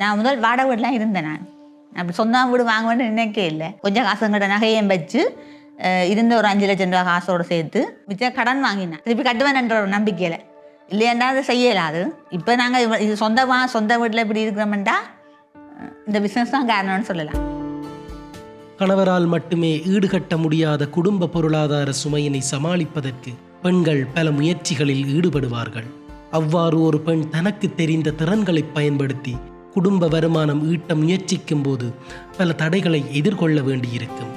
நான் முதல் வாடகை வீட்டிலாம் இருந்தேன் நான். அப்படி சொந்தமாக வீடு வாங்குவேன்னு நினைக்கே இல்லை. கொஞ்சம் காசுங்கிட்ட நகையும் வச்சு இருந்த ஒரு அஞ்சு லட்சம் ரூபா காசோடு சேர்த்து மிச்சம் கடன் வாங்கினேன். திருப்பி கட்டுவேன்ன்ற ஒரு நம்பிக்கையில். இல்லையாண்டா அதை செய்யலாது இப்போ நாங்கள் இது சொந்தமாக சொந்த வீட்டில் இப்படி இருக்கிறோம்டா இந்த பிஸ்னஸ் தான் காரணம்னு சொல்லலாம். கணவரால் மட்டுமே ஈடுகட்ட முடியாத குடும்ப பொருளாதார சுமையினை சமாளிப்பதற்கு பெண்கள் பல முயற்சிகளில் ஈடுபடுவார்கள். அவ்வாறு ஒரு பெண் தனக்கு தெரிந்த திறன்களை பயன்படுத்தி குடும்ப வருமானம் ஈட்ட முயற்சிக்கும் போது பல தடைகளை எதிர்கொள்ள வேண்டியிருக்கும்.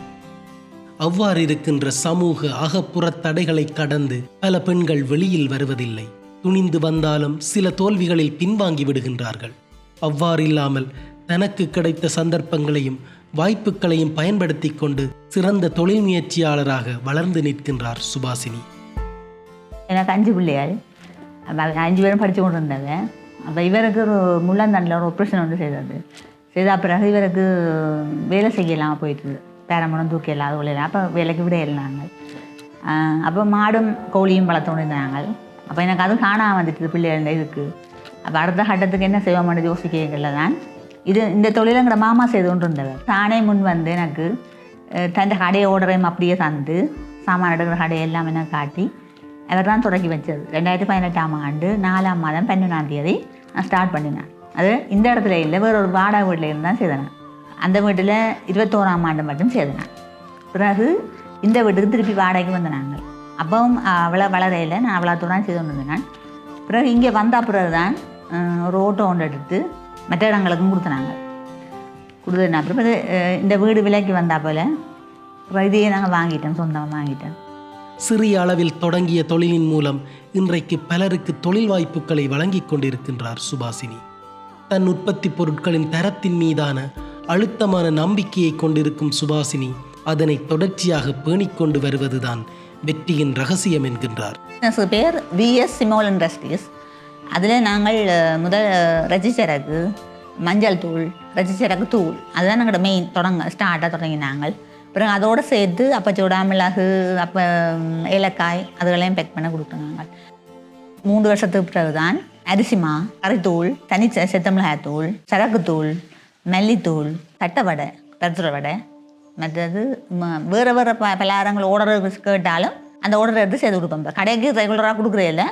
அவ்வாறு இருக்கின்ற சமூக அகப்புற தடைகளை கடந்து பல பெண்கள் வெளியில் வருவதில்லை. துணிந்து வந்தாலும் சில தோல்விகளில் பின்வாங்கி விடுகின்றார்கள். அவ்வாறு இல்லாமல் தனக்கு கிடைத்த சந்தர்ப்பங்களையும் வாய்ப்புகளையும் பயன்படுத்தி கொண்டு சிறந்த தொழில் முயற்சியாளராக வளர்ந்து நிற்கின்றார் சுபாசினி. எனக்கு அஞ்சு பிள்ளைகள். அஞ்சு பேரும் படித்து கொண்டு இருந்தாங்க அப்போ இவருக்கு ஒரு முள்ளந்தண்டில் ஒரு ஆப்ரேஷன் வந்து செய்தது செய்த பிறகு இவருக்கு வேலை செய்யலாம் போயிட்டு பேரம்பணம் தூக்கி இல்லாத உள்ள அப்போ வேலைக்கு விட இருந்தாங்க அப்போ மாடும் கோழியும் வளர்த்து கொண்டு இருந்தாங்க அப்போ எனக்கு அது காணாமல் வந்துட்டு பிள்ளைகள் இதுக்கு. அப்போ அடுத்த கட்டத்துக்கு என்ன செய்வோம்னு யோசிக்கல தான் இது இந்த தொழிலை எங்களோட மாமா செய்து கொண்டு இருந்தவர் தானே முன் வந்து எனக்கு தந்த தன் கடையை ஓடுறையும் அப்படியே தந்து சாமான் எடுக்கிற கடையை எல்லாம் எனக்கு காட்டி அவர் தான் தொடங்கி வச்சது. ரெண்டாயிரத்தி பதினெட்டாம் ஆண்டு நாலாம் மாதம் பன்னெண்டாம் தேதி நான் ஸ்டார்ட் பண்ணினேன். அது இந்த இடத்துல இல்லை வேற ஒரு வாடகை வீட்டில் இருந்து தான் செய்தேன் அந்த வீட்டில் இருபத்தோராம் ஆண்டு மட்டும் செய்தேன் பிறகு இந்த வீட்டுக்கு திருப்பி வாடகைக்கு வந்த நாங்கள் அப்பவும் அவ்வளோ வளரையில் நான் அவ்வளோ தூரம் செய்து கொண்டு இருந்தேன் பிறகு இங்கே வந்த பிறகு தான் ஒரு ஓட்டோ ஒன்று எடுத்து மற்ற இடங்களுக்கும் கொடுத்தனாங்க. கொடுத்ததுனா அப்புறம் இந்த வீடு விலைக்கு வந்தால் போல் அப்புறம் இதையே நாங்கள் வாங்கிட்டோம் சொந்தமாக வாங்கிட்டோம். சிறிய அளவில் தொடங்கிய தொழிலின் மூலம் இன்றைக்கு பலருக்கு தொழில் வாய்ப்புகளை வழங்கிக் கொண்டிருக்கின்றார் சுபாசினி. தன் உற்பத்தி பொருட்களின் தரத்தின் மீதான அழுத்தமான நம்பிக்கையை கொண்டிருக்கும் சுபாசினி அதனை தொடர்ச்சியாக பேணிக்கொண்டு வருவதுதான் வெற்றியின் ரகசியம் என்கின்றார். பேர் பேர் விஎஸ் சிமோல் இண்டஸ்ட்ரீஸ் அதில் நாங்கள் முதல் ரெஜிஸ்டருக்கு மஞ்சள் தூள் ரெஜிஸ்டருக்கு தூள். அதுதான் எங்களோட மெயின் தொடங்க ஸ்டார்ட்டாக தொடங்கினாங்கள். அப்புறம் அதோடு சேர்த்து அப்போ சூடா மிளகு அப்போ ஏலக்காய் அதுகளையும் பேக் பண்ண கொடுக்குறாங்க மூன்று வருஷத்துக்கு பிறகுதான் அரிசிமா கறித்தூள் தனி செத்தமிளகாய்த்தூள் தூள் சரக்குத்தூள் மல்லித்தூள் தட்டை வடை பருத்துற வடை மற்றது வேறு வேறு ப பலகாரங்கள் ஆர்டர் கேட்டாலும் அந்த ஆர்டர் எடுத்து செய்து கொடுப்போம். இப்போ கடைக்கு ரெகுலராக கொடுக்குறே இல்லை.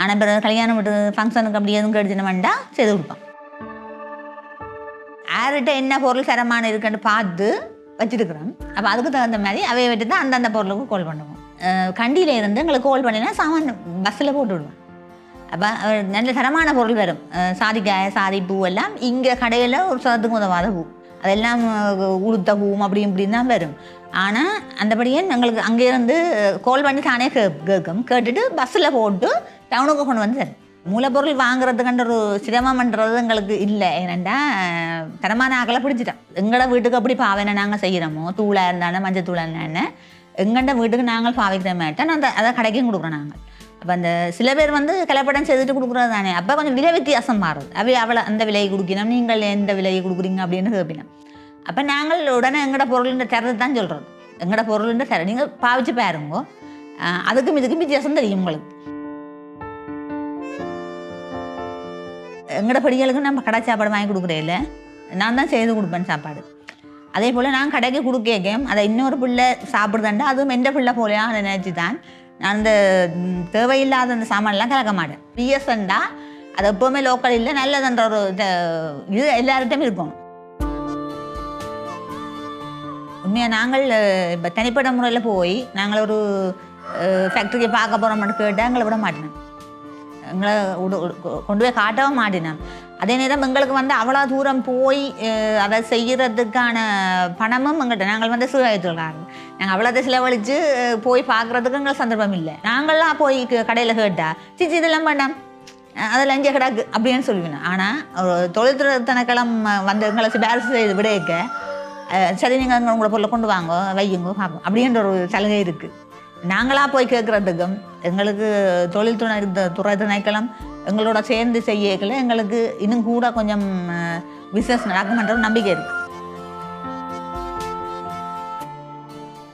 ஆனால் பிறகு கல்யாணம் விட்டு ஃபங்க்ஷனுக்கு அப்படி எதுவும் கேட்டுச்சுன்னு வேண்டாம் செய்து கொடுப்போம். யார்கிட்ட என்ன பொருள் தரமான இருக்குன்னு பார்த்து வச்சுருக்குறோம். அப்போ அதுக்கு தகுந்த மாதிரி அவைய விட்டு தான் அந்தந்த பொருளுக்கு கால் பண்ணுவோம். கண்டியில் இருந்து எங்களுக்கு கால் பண்ணினா சாமான் பஸ்ஸில் போட்டு விடுவோம். அப்போ நல்ல தரமான பொருள் வரும். சாதிக்காய சாதி பூ எல்லாம் இங்கே கடையில் ஒரு சதத்துக்கு உதவாத பூ. அதெல்லாம் உளுத்த பூவும் அப்படி இப்படின்னு தான் வரும். ஆனால் அந்தபடியே எங்களுக்கு அங்கேருந்து கால் பண்ணி தானே கே கேட்கும். கேட்டுட்டு பஸ்ஸில் போட்டு டவுனுக்கு கொண்டு வந்து தரும் மூலப்பொருள் வாங்குறதுக்குன்ற ஒரு சிரமம்ன்றது எங்களுக்கு இல்லை. ஏனெண்டா தரமான ஆக்களை பிடிச்சிட்டோம். எங்களோட வீட்டுக்கு அப்படி பாவனை நாங்கள் செய்கிறோமோ தூளாக இருந்தாலும் மஞ்சள் தூளாக இருந்தானே எங்கள்ட வீட்டுக்கு நாங்கள் பாவிக்கிற மாட்டோம் அந்த அதை கடைக்கும் கொடுக்குறோம் நாங்கள். அப்போ அந்த சில பேர் வந்து கலப்படம் செய்துட்டு கொடுக்குறது தானே. அப்போ கொஞ்சம் விலை வித்தியாசம் மாறுது. அவை அவளை அந்த விலையை கொடுக்கணும் நீங்கள் எந்த விலையை கொடுக்குறீங்க அப்படின்னு கேட்பினோம் அப்போ நாங்கள் உடனே எங்களோட பொருளின் தரது தான் சொல்கிறோம் எங்களோட பொருளின் தர நீங்கள் பாவிச்சு பாருங்கோ. அதுக்கும் இதுக்கும் வித்தியாசம் தெரியும் உங்களுக்கு. எங்களோட படிகளுக்கு நம்ம கடை சாப்பாடு வாங்கி கொடுக்குறேல நான் தான் செய்து கொடுப்பேன் சாப்பாடு. அதே போல் நான் கடைக்கு கொடுக்கேன் அதை இன்னொரு பிள்ளை சாப்பிடுதாண்டா அதுவும் எந்த பிள்ளை போலையா அதை நினச்சி தான் நான் அந்த தேவையில்லாத அந்த சாமான்லாம் கலக்க மாட்டேன். பிஎஸ்என்டா அது எப்போவுமே லோக்கல் இல்லை நல்லதுன்ற ஒரு இது இது எல்லார்கிட்டையும் இருக்கும். உண்மையாக நாங்கள் இப்போ தனிப்பட்ட முறையில் போய் நாங்கள் ஒரு ஃபேக்ட்ரிக்கு பார்க்க போகிறோம்னு கேட்டால் எங்களை விட மாட்டேன். எங்களை கொண்டு போய் காட்டவும் மாட்டினான் அதே நேரம் எங்களுக்கு வந்து அவ்வளோ தூரம் போய் அதை செய்கிறதுக்கான பணமும் எங்கள்கிட்ட நாங்கள் வந்து சுயத்தொழிலாளர்கள் நாங்கள் அவ்வளோதை செலவழித்து போய் பார்க்குறதுக்கு எங்களுக்கு சந்தர்ப்பம் இல்லை நாங்களாம் போய் கடையில் கேட்டால் சிச்சி இதெல்லாம் வேண்டாம் அதெல்லாம் இங்கே கிடக்கு அப்படின்னு சொல்லுவேன் ஆனால் ஒரு தொழில்துறை வந்து எங்களை சிபாரிசு செய்து விடையக்க சரி நீங்கள் உங்களை பொருளை கொண்டு வாங்க வையுங்க பார்ப்போம் அப்படின்ற ஒரு சலுகை இருக்குது நாங்களாக போய் கேட்குறதுக்கும் எங்களுக்கு தொழில் துணை த- துறை திணைக்களம் எங்களோட சேர்ந்து செய்யக்கல எங்களுக்கு இன்னும் கூட கொஞ்சம் பிஸ்னஸ் நடக்கும்ன்ற நம்பிக்கை இருக்குது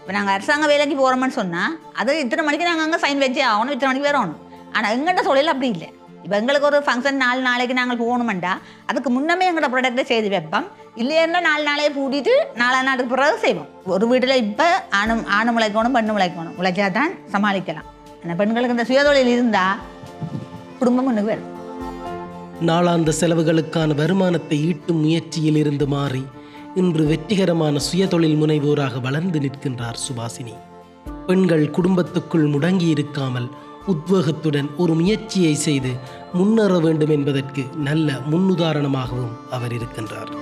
இப்போ நாங்கள் அரசாங்க வேலைக்கு போகிறோம்னு சொன்னால் அது இத்தனை மணிக்கு நாங்கள் அங்கே சைன் வச்சே ஆகணும் இத்தனை மணிக்கு வரணும் ஆனால் எங்கள்கிட்ட தொழில் அப்படி இல்லை. இப்போ எங்களுக்கு ஒரு ஃபங்க்ஷன் நாலு நாளைக்கு நாங்கள் போகணுமெண்டா அதுக்கு முன்னமே எங்களோட ப்ராடக்ட்டை செய்து வைப்போம். இல்லைன்னா நாலு நாளே பூட்டிட்டு நாலா நாளுக்கு பிறகு செய்வோம். ஒரு வீட்டில் இப்போ ஆணும் ஆணும் உழைக்கணும் பெண்ணு உழைக்கணும் உழைச்சா தான் சமாளிக்கலாம். ஆனால் பெண்களுக்கு இந்த சுயதொழில் இருந்தால் குடும்பம் முன்னுக்கு வரும். நாளாந்த செலவுகளுக்கான வருமானத்தை ஈட்டும் முயற்சியில் இருந்து மாறி இன்று வெற்றிகரமான சுயதொழில் முனைவோராக வளர்ந்து நிற்கின்றார் சுபாசினி. பெண்கள் குடும்பத்துக்குள் முடங்கி இருக்காமல் உத்வேகத்துடன் ஒரு முயற்சியை செய்து முன்னேற வேண்டும் என்பதற்கு நல்ல முன்னுதாரணமாகவும் அவர் இருக்கின்றார்.